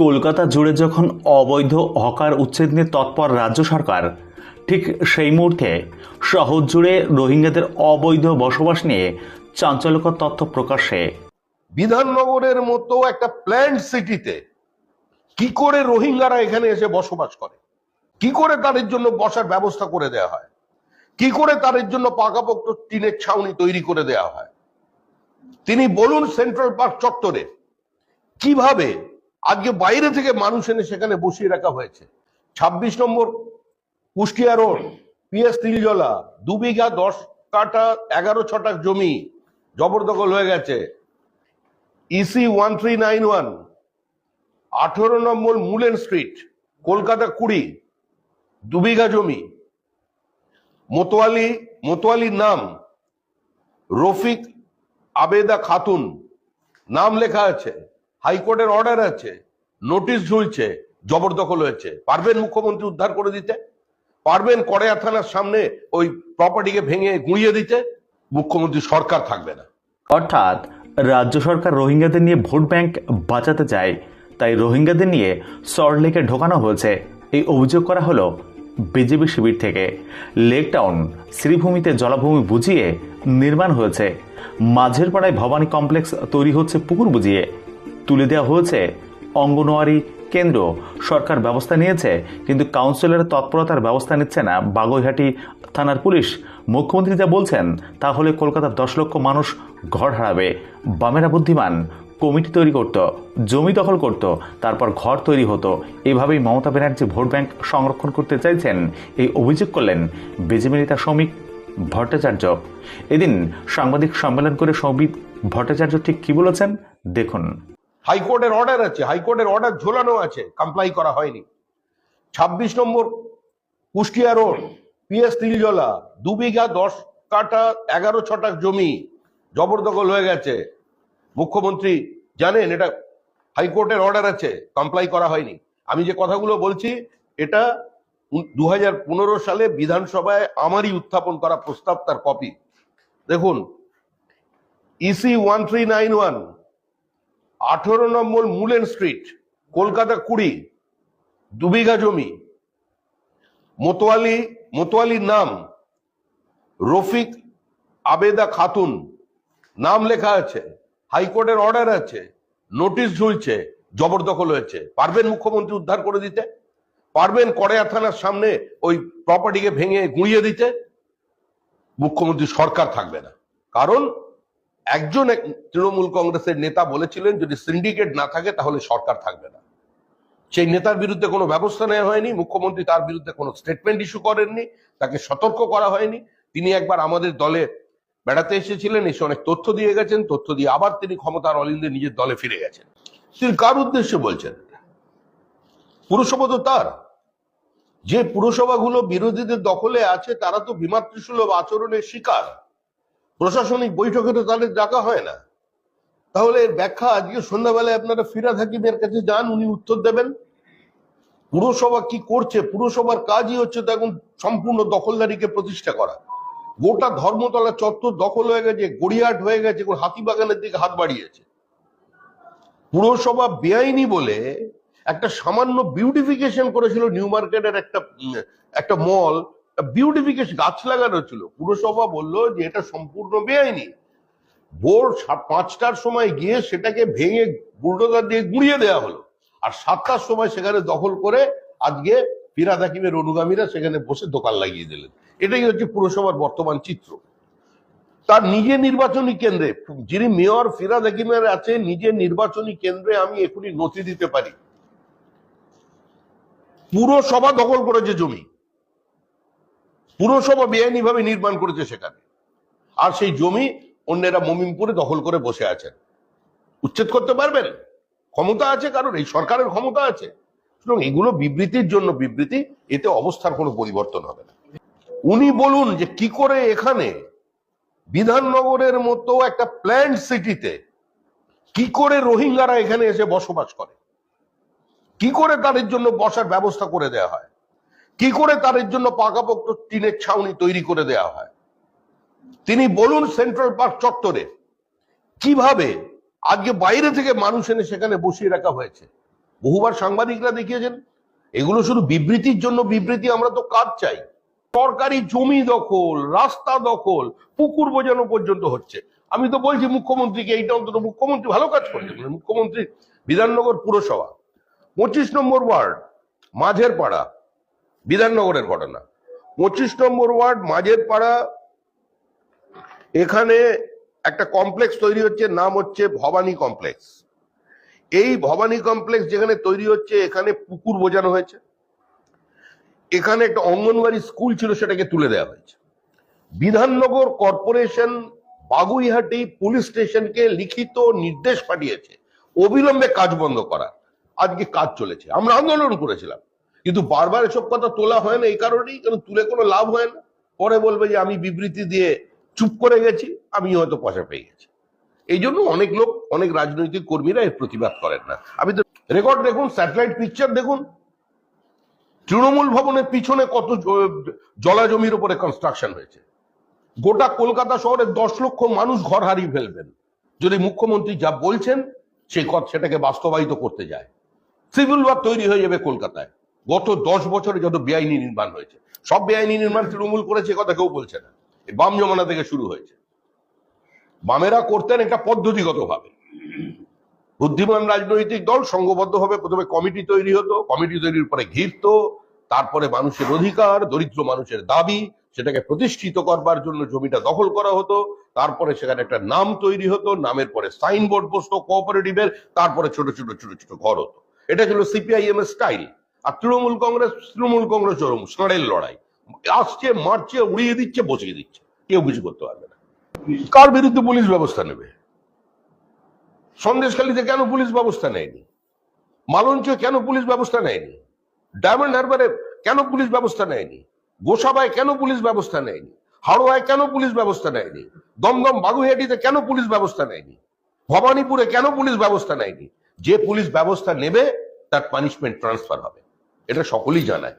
কলকাতা জুড়ে যখন অবৈধ হকার উচ্ছেদ নিয়ে তৎপর রাজ্য সরকার, ঠিক সেই মুহূর্তে শহর জুড়ে রোহিঙ্গাদের অবৈধ বসবাস নিয়ে চাঞ্চল্যকর তথ্য প্রকাশে বিধাননগরের মতো একটা প্ল্যান্ড সিটিতে কি করে রোহিঙ্গারা এখানে এসে বসবাস করে? কি করে তাদের জন্য বসার ব্যবস্থা করে দেওয়া হয়? কি করে তাদের জন্য পাকাপোক্ত টিনের ছাউনি তৈরি করে দেওয়া হয়? তিনি বলুন সেন্ট্রাল পার্ক চত্বরে কীভাবে আজকে বাইরে থেকে মানুষ এনে সেখানে বসিয়ে রাখা হয়েছে। ২৬ number Kushtia road, PS Tiljala, দু বিঘা দশ কাটা এগারো ছটাক জমি জবরদখল হয়ে গেছে। EC one three nine one আঠেরো নম্বর মুলেন স্ট্রিট কলকাতা কুড়ি, দু বিঘা জমি। মোতোয়ালি, মোতোয়ালির নাম রফিক আবেদা খাতুন, নাম লেখা আছে। হাইকোর্টের অর্ডার আছে, নোটিশ ঝুলছে, জবরদখল হয়েছে। পারবেন মুখ্যমন্ত্রী উদ্ধার করে দিতে? পারবেন কড়েয়া থানার সামনে ওই প্রপার্টিকে ভেঙে গুঁড়িয়ে দিতে? মুখ্যমন্ত্রী সরকার থাকবে না। অর্থাৎ রাজ্য সরকার রোহিঙ্গাদের নিয়ে ভোট ব্যাংক বাঁচাতে চায়, তাই রোহিঙ্গাদের নিয়ে সল্টলেকে ঢোকানো হয়েছে। এই অভিযোগ করা হলো বিজেপি শিবির থেকে। লেক টাউন, শ্রীভূমিতে জলাভূমি বুঝিয়ে নির্মাণ হয়েছে। মাঝের পাড়ায় ভবানী কমপ্লেক্স তৈরি হচ্ছে পুকুর বুঝিয়ে। তুলে দেওয়া হয়েছে। অঙ্গনওয়াড়ি কেন্দ্র সরকার ব্যবস্থা নিয়েছে, কিন্তু কাউন্সিলরের তৎপরতার ব্যবস্থা নিচ্ছে না। বাগুইহাটি থানার পুলিশ মুখ্যমন্ত্রী যা বলছেন, তাহলে কলকাতার দশ লক্ষ মানুষ ঘর হারাবে। বামেরা বুদ্ধিমান, কমিটি তৈরি করত, জমি দখল করত, তারপর ঘর তৈরি হতো। এভাবেই মমতা ব্যানার্জি ভোট ব্যাংক সংরক্ষণ করতে চাইছেন। এই অভিযোগ করলেন বিজেপি নেতা শ্রমিক ভট্টাচার্য। এদিন সাংবাদিক সম্মেলন করে সৌমিক ভট্টাচার্য ঠিক কি বলেছেন, দেখুন। হাইকোর্টের অর্ডার আছে, হাইকোর্টের অর্ডার ঝোলানো আছে কমপ্লাই করা হয়নি। ২৬ number, Kushtia road PS Tiljala, দু বিঘা দশ কাটা এগারো ছটা জমি জবরদখল হয়ে গেছে। মুখ্যমন্ত্রী জানেন এটা হাইকোর্টের অর্ডার আছে কমপ্লাই করা হয়নি। আমি যে কথাগুলো বলছি, এটা দু হাজার পনেরো সালে বিধানসভায় আমারই উত্থাপন করা প্রস্তাব, তার কপি দেখুন EC one three nine one আঠেরো নম্বর মুলেন স্ট্রিট, কলকাতা কুড়ি, দু বিঘা জমি। মোতোয়ালি, মোতোয়ালির নাম রফিক আবেদা খাতুন, নাম লেখা আছে, হাইকোর্টের অর্ডার আছে, নোটিশ ঝুলছে, জবরদখল হয়েছে। পারবেন মুখ্যমন্ত্রী উদ্ধার করে দিতে? পারবেন কড়েয়া থানার সামনে ওই প্রপার্টিকে ভেঙে গুঁড়িয়ে দিতে? মুখ্যমন্ত্রী সরকার থাকবে না। কারণ একজন এক তৃণমূল কংগ্রেসের নেতা বলেছিলেন, যদি সিন্ডিকেট না থাকে তাহলে সরকার থাকবে না। সেই নেতার বিরুদ্ধে কোনো ব্যবস্থা নেওয়া হয়নি, মুখ্যমন্ত্রী তার বিরুদ্ধে কোনো স্টেটমেন্ট ইস্যু করেননি, তাকে সতর্ক করা হয়নি। তিনি একবার আমাদের দলে বেড়াতে এসেছিলেন, এসে অনেক তথ্য দিয়ে গেছেন, তথ্য দিয়ে আবার তিনি ক্ষমতার অলিন্দে নিজের দলে ফিরে গেছেন। তিনি কার উদ্দেশ্যে বলছেন? পুরসভা তো তার। যে পুরসভাগুলো বিরোধীদের দখলে আছে, তারা তো বিমাতৃসুলভ আচরণের শিকার। প্রশাসনিক বৈঠকে তো তাদের ডাকা হয় না। তাহলে এর ব্যাখ্যা আজকে সন্ধ্যাবেলায় আপনারা ফিরাদ হাকিমের কাছে যান, উনি উত্তর দেবেন। পুরসভা কি করছে, পুরসভার কাজই হচ্ছে তো এখন সম্পূর্ণ দখলদারিকে প্রতিষ্ঠা করা। গোটা ধর্মতলা চত্বর দখল হয়ে গেছে গড়িয়াট হয়ে গেছে হাতিবাগানের দিকে হাত বাড়িয়েছে। পুরসভা বেআইনি বলে একটা সামান্য বিউটিফিকেশন করেছিল নিউ মার্কেটের একটা একটা মল বিউটিফিকেশন গাছ লাগানো ছিল। পুরসভা বলল যে এটা সম্পূর্ণ বেআইনি। ভোর পাঁচটার সময় গিয়ে সেটাকে ভেঙে বুলডোজার দিয়ে গুঁড়িয়ে দেওয়া হলো। আর সাতটার সময় সেখানে দখল করে আজকে ফিরাদ অনুগামীরা সেখানে বসে দোকান লাগিয়ে দিলেন। এটাই হচ্ছে পুরসভার বর্তমান চিত্র। তার নিজে নির্বাচনী কেন্দ্রে যিনি মেয়র ফিরাদ হাকিমের আছে, নিজের নির্বাচনী কেন্দ্রে আমি এখনই নথি দিতে পারি। পুরসভা দখল করেছে জমি। পুরসভা বেআইনি ভাবে নির্মাণ করেছে সেখানে। আর সেই জমি অন্যেরা মমিনপুরে দখল করে বসে আছেন। উচ্ছেদ করতে পারবেন? ক্ষমতা আছে কারণ এই সরকারের ক্ষমতা আছে। এগুলো বিবৃতির জন্য বিবৃতি, এতে অবস্থার কোনো পরিবর্তন হবে না। উনি বলুন যে কি করে এখানে বিধাননগরের মতো একটা প্ল্যান্ড সিটিতে কি করে রোহিঙ্গারা এখানে এসে বসবাস করে? কি করে তাদের জন্য বসার ব্যবস্থা করে দেওয়া হয়? কি করে তাদের জন্য পাকাপোক্ত টিনের ছাউনি তৈরি করে দেওয়া হয়? তিনি বলুন সেন্ট্রাল পার্ক চত্বরে কীভাবে আজকে বাইরে থেকে মানুষ এনে সেখানে বসিয়ে রাখা হয়েছে? বহুবার সাংবাদিকরা দেখিয়েছেন, এগুলো শুধু বিবৃতির জন্য বিবৃতি, আমরা তো কাজ চাই। সরকারি জমি দখল, রাস্তা দখল, পুকুর বোঝানো পর্যন্ত হচ্ছে। আমি তো বলছি মুখ্যমন্ত্রীকে, এইটা অন্তত মুখ্যমন্ত্রী ভালো কাজ করছেন মুখ্যমন্ত্রী বিধাননগর পুরসভা। পঁচিশ নম্বর ওয়ার্ড মাঝের পাড়া বিধাননগরের ঘটনা। পঁচিশ নম্বর ওয়ার্ড মাঝের পাড়া এখানে একটা কমপ্লেক্স তৈরি হচ্ছে, নাম হচ্ছে ভবানী কমপ্লেক্স। এই ভবানী কমপ্লেক্স যেখানে তৈরি হচ্ছে, এখানে পুকুর বোঝানো হয়েছে। এখানে একটা অঙ্গনওয়াড়ি স্কুল ছিল, সেটাকে তুলে দেওয়া হয়েছে। বিধাননগর কর্পোরেশন বাগুইহাটি পুলিশ স্টেশনকে লিখিত নির্দেশ পাঠিয়েছে, অবিলম্বে কাজ বন্ধ করা আজকে কাজ চলেছে। আমরা আন্দোলন করেছিলাম। কিন্তু বারবার এসব কথা তোলা হয় না এই কারণেই, কারণ তুলে কোনো লাভ হয় না। পরে বলবে যে আমি বিবৃতি দিয়ে চুপ করে গেছি আমি হয়তো পয়সা পেয়ে গেছি। এই জন্য অনেক লোক, অনেক রাজনৈতিক কর্মীরা এর প্রতিবাদ করেন না। আমি তো রেকর্ড দেখুন, স্যাটেলাইট পিকচার দেখুন। তৃণমূল ভবনের পিছনে কত জ- জলা জমির উপরে কনস্ট্রাকশন হয়েছে। গোটা কলকাতা শহরে দশ লক্ষ মানুষ ঘর হারিয়ে ফেলবেন। যদি মুখ্যমন্ত্রী যা বলছেন সেই সেটাকে বাস্তবায়িত করতে যায়। সিভিল ওয়ার তৈরি হয়ে যাবে কলকাতায়। গত দশ বছরে যত বেআইনি নির্মাণ হয়েছে, সব বেআইনি নির্মাণ তৃণমূল করেছে কথা কেউ বলছে না। বাম জমানা থেকে শুরু হয়েছে। বামেরা করতেন এটা পদ্ধতিগতভাবে। বুদ্ধিমান রাজনৈতিক দল সংঘবদ্ধভাবে প্রথমে কমিটি তৈরি হতো, কমিটি তৈরির পরে ঘিরত, তারপরে মানুষের অধিকার, দরিদ্র মানুষের দাবি, সেটাকে প্রতিষ্ঠিত করবার জন্য জমিটা দখল করা হতো, তারপরে সেখানে একটা নাম তৈরি হতো, নামের পরে সাইনবোর্ড বসতো কোঅপারেটিভের তারপরে ছোট ছোট ছোট ছোট ঘর হতো। এটা ছিল সিপিআইএম এর স্টাইল আর তৃণমূল কংগ্রেস তৃণমূল কংগ্রেস ওরকম ষাঁড়ের লড়াই। আসছে, মারছে, উড়িয়ে দিচ্ছে, বসিয়ে দিচ্ছে। কেউ কিছু করতে পারবে না। কার বিরুদ্ধে পুলিশ ব্যবস্থা নেবে? সন্দেশখালীতে কেন পুলিশ ব্যবস্থা নেয়নি? মালঞ্চে কেন পুলিশ ব্যবস্থা নেয়নি? ডায়মন্ড হারবারে কেন পুলিশ ব্যবস্থা নেয়নি? গোসাবায় কেন পুলিশ ব্যবস্থা নেয়নি? হাড়োয়ায় কেন পুলিশ ব্যবস্থা নেয়নি? দমদম বাগুইহাটিতে কেন পুলিশ ব্যবস্থা নেয়নি? ভবানীপুরে কেন পুলিশ ব্যবস্থা নেয়নি? যে পুলিশ ব্যবস্থা নেবে, তার পানিশমেন্ট ট্রান্সফার হবে। এটা সকলেই জানায়।